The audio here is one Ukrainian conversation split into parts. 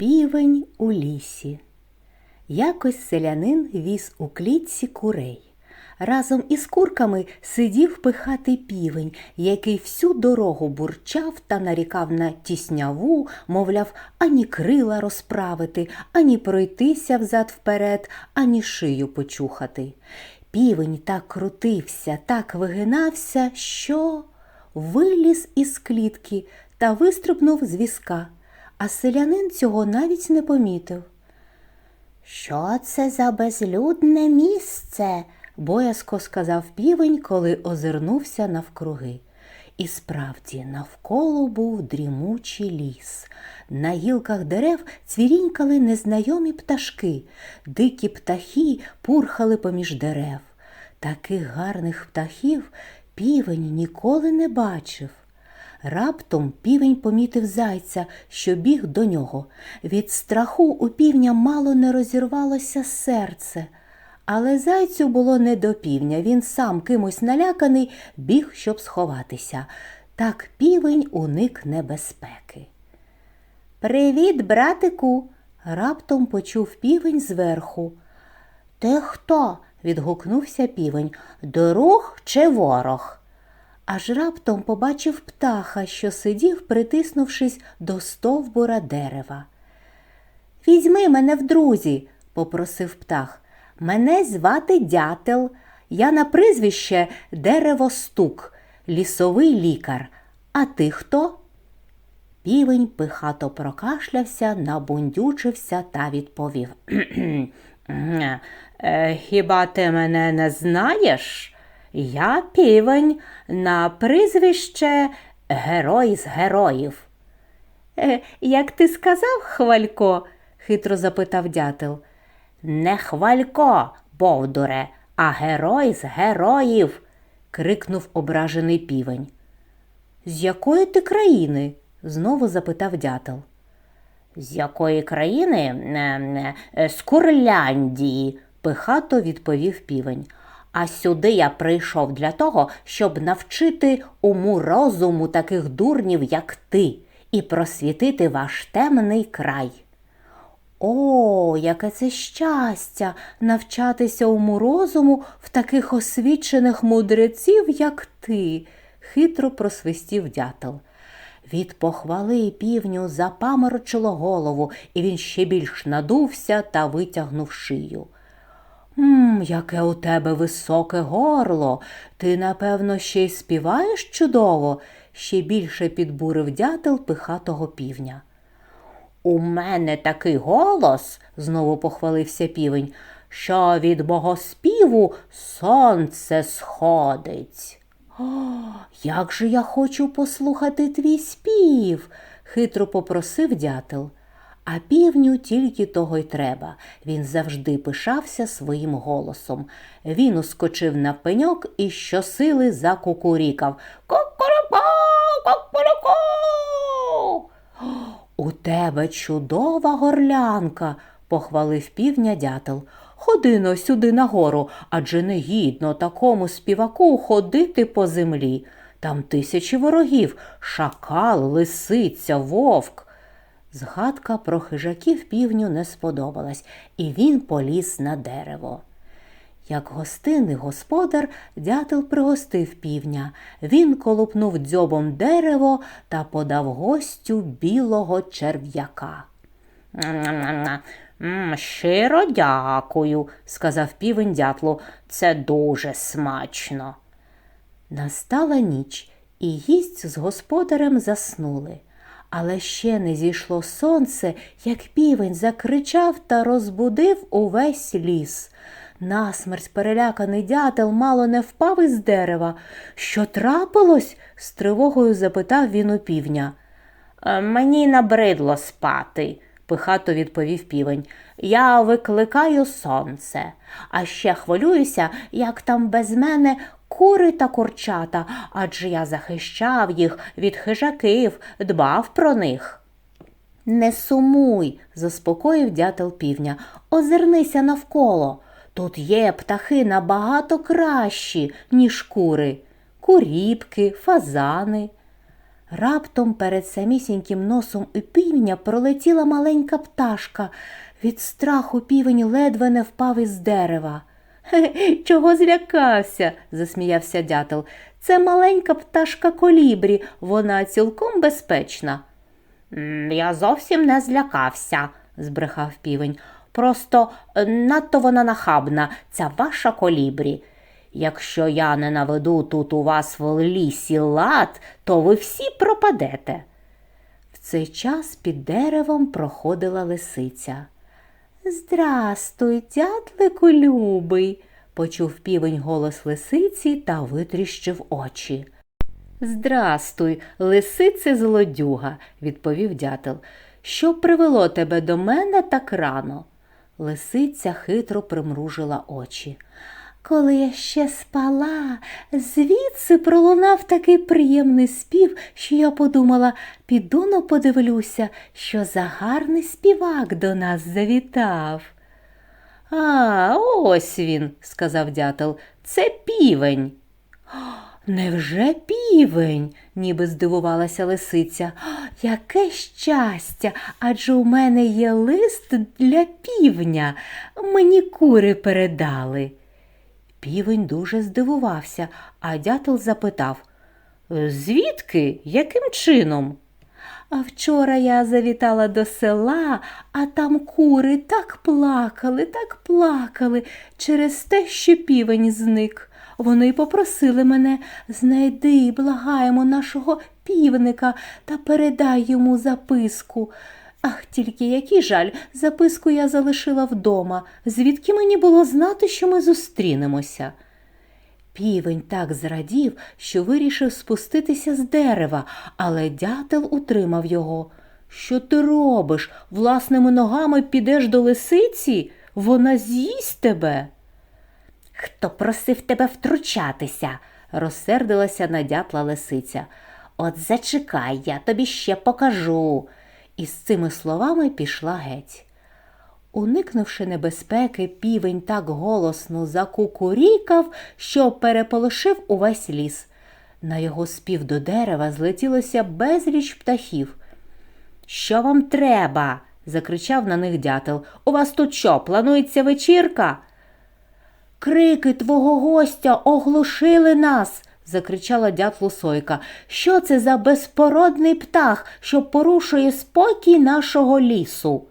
Півень у лісі. Якось селянин віз у клітці курей. Разом із курками сидів пихатий півень, який всю дорогу бурчав та нарікав на тісняву, мовляв, ані крила розправити, ані пройтися взад вперед, ані шию почухати. Півень так крутився, так вигинався, що виліз із клітки та вистрибнув з візка, а селянин цього навіть не помітив. Що це за безлюдне місце? боязко сказав півень, коли озирнувся навкруги. І справді навколо був дрімучий ліс. На гілках дерев цвірінькали незнайомі пташки, дикі птахи пурхали поміж дерев. Таких гарних птахів півень ніколи не бачив. Раптом півень помітив зайця, що біг до нього. Від страху у півня мало не розірвалося серце. Але зайцю було не до півня, він сам кимось наляканий біг, щоб сховатися. Так півень уник небезпеки. Привіт, братику. раптом почув півень зверху. Ти хто? відгукнувся півень. Друг чи ворог? Аж раптом побачив птаха, що сидів, притиснувшись до стовбура дерева. Візьми мене в друзі, попросив птах. Мене звати дятел. Я на прізвище деревостук, лісовий лікар. А ти хто? Півень пихато прокашлявся, набундючився та відповів. «Е, Хіба ти мене не знаєш? Я півень на прізвище Герой з героїв. «Е, Як ти сказав, хвалько? хитро запитав дятел. Не хвалько, бовдуре, а герой з героїв. крикнув ображений півень. З якої ти країни? знову запитав дятел. З якої країни? Е, е, З Курляндії, пихато відповів півень. А сюди я прийшов для того, щоб навчити уму розуму таких дурнів, як ти, і просвітити ваш темний край. О, яке це щастя навчатися уму розуму в таких освічених мудреців, як ти, хитро просвистів дятел. Від похвали півню запаморочило голову, і він ще більш надувся та витягнув шию. Мм, яке у тебе високе горло. Ти, напевно, ще й співаєш чудово, ще більше підбурив дятел пихатого півня. У мене такий голос, знову похвалився півень, що від мого співу сонце сходить. О, як же я хочу послухати твій спів, хитро попросив дятел. А півню тільки того й треба. Він завжди пишався своїм голосом. Він ускочив на пеньок і щосили закукурікав. Кукуруку, кукуруку. У тебе чудова горлянка, похвалив півня дятел. Ходи но сюди нагору, адже не гідно такому співаку ходити по землі. Там тисячі ворогів, шакал, лисиця, вовк. Згадка про хижаків півню не сподобалась, і він поліз на дерево. Як гостинний господар, дятел пригостив півня. Він колупнув дзьобом дерево та подав гостю білого черв'яка. Щиро дякую, сказав півень дятлу. Це дуже смачно. Настала ніч, і гість з господарем заснули. Але ще не зійшло сонце, як півень закричав та розбудив увесь ліс. Насмерть переляканий дятел мало не впав із дерева. Що трапилось? з тривогою запитав він у півня. «Е, мені набридло спати, пихато відповів півень. Я викликаю сонце, а ще хвилююся, як там без мене кури та курчата, адже я захищав їх від хижаків, дбав про них. Не сумуй, заспокоїв дятел півня, озирнися навколо. Тут є птахи набагато кращі, ніж кури, куріпки, фазани. Раптом перед самісіньким носом у півня пролетіла маленька пташка. Від страху півень ледве не впав із дерева. «Хе, чого злякався? засміявся дятел. Це маленька пташка колібрі, вона цілком безпечна. Я зовсім не злякався, збрехав півень. Просто е, надто вона нахабна, ця ваша колібрі. Якщо я не наведу тут у вас в лісі лад, то ви всі пропадете. В цей час під деревом проходила лисиця. Здрастуй, дятлику любий, почув півень голос лисиці та витріщив очі. Здрастуй, лисице злодюга, відповів дятел. Що привело тебе до мене так рано? Лисиця хитро примружила очі. Коли я ще спала, звідси пролунав такий приємний спів, що я подумала, піду но подивлюся, що за гарний співак до нас завітав. А, ось він, сказав дятел, це півень. Невже півень? ніби здивувалася лисиця. Яке щастя, адже у мене є лист для півня. Мені кури передали. Півень дуже здивувався, а дятел запитав Звідки? Яким чином? А вчора я завітала до села, а там кури так плакали, так плакали через те, що півень зник. Вони попросили мене знайди, благаємо нашого півника та передай йому записку. Ах, тільки який жаль, записку я залишила вдома, звідки мені було знати, що ми зустрінемося. Півень так зрадів, що вирішив спуститися з дерева, але дятел утримав його. Що ти робиш? Власними ногами підеш до лисиці? Вона з'їсть тебе. Хто просив тебе втручатися? розсердилася на дятла лисиця. От зачекай, я тобі ще покажу. І з цими словами пішла геть. Уникнувши небезпеки, півень так голосно закукурікав, що переполошив увесь ліс. На його спів до дерева злетілося безліч птахів. Що вам треба? закричав на них дятел. У вас тут що, планується вечірка? Крики твого гостя оглушили нас, закричала дятлу Сойка. Що це за безпородний птах, що порушує спокій нашого лісу?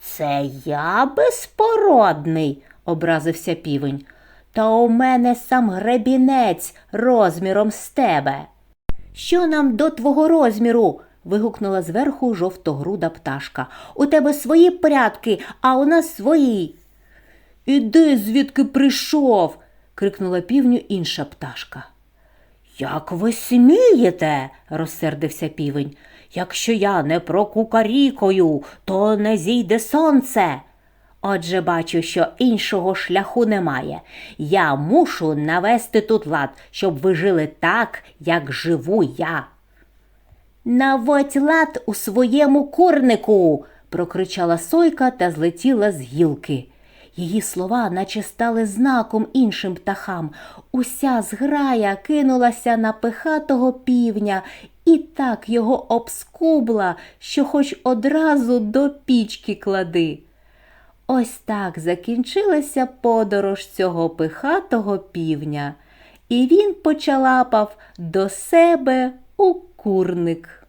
Це я безпородний, образився півень. Та у мене сам гребінець розміром з тебе. Що нам до твого розміру? вигукнула зверху жовтогруда пташка. У тебе свої порядки, а у нас свої. Іди, звідки прийшов. крикнула півню інша пташка. Як ви смієте? розсердився півень. Якщо я не прокукарікою, то не зійде сонце. Отже, бачу, що іншого шляху немає. Я мушу навести тут лад, щоб ви жили так, як живу я. Наводь лад у своєму курнику. прокричала сойка та злетіла з гілки. Її слова наче стали знаком іншим птахам. Уся зграя кинулася на пихатого півня і так його обскубла, що хоч одразу до пічки клади. Ось так закінчилася подорож цього пихатого півня, і він почалапав до себе у курник.